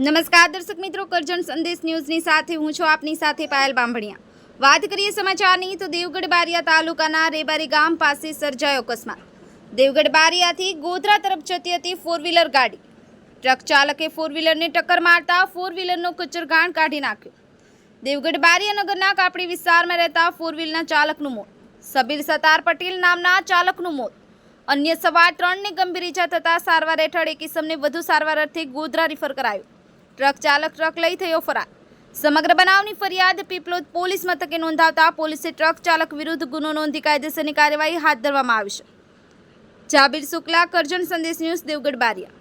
નમસ્કાર, દર્શક મિત્રો, કરજણ સંદેશ ન્યૂઝની સાથે હું છું આપની સાથે પાયલ બાંભણિયા. વાત કરીએ સમાચારની, તો દેવગઢ બારિયા તાલુકાના રેબારી ગામ પાસે સર્જાયો અકસ્માત. દેવગઢ બારિયાથી ગોધરા તરફ જતી હતી ફોર વ્હીલર ગાડી. ટ્રક ચાલકે ફોર વ્હીલરને ટક્કર મારતા ફોર વ્હીલરનો કચરગાણ કાઢી નાખ્યો. દેવગઢ બારિયા નગરના કાપડી વિસ્તારમાં રહેતા ફોર વ્હીલના ચાલકનું મોત. સબીર સતાર પટેલ નામના ચાલકનું મોત. અન્ય સવાર ત્રણને ગંભીર ઈજા થતાં સારવાર હેઠળ એક ઇસમને વધુ સારવાર અર્થે ગોધરા રિફર કરાયો. ટ્રક ચાલક ટ્રક લઈ થયો ફરાર. સમગ્ર બનાવની ફરિયાદ પીપલોદ પોલીસ મથકે નોંધાવતા પોલીસે ટ્રક ચાલક વિરુદ્ધ ગુનો નોંધી કાયદેસરની કાર્યવાહી હાથ ધરવામાં આવી છે. જાબીર શુક્લા, કરજણ સંદેશ ન્યૂઝ, દેવગઢ બારિયા.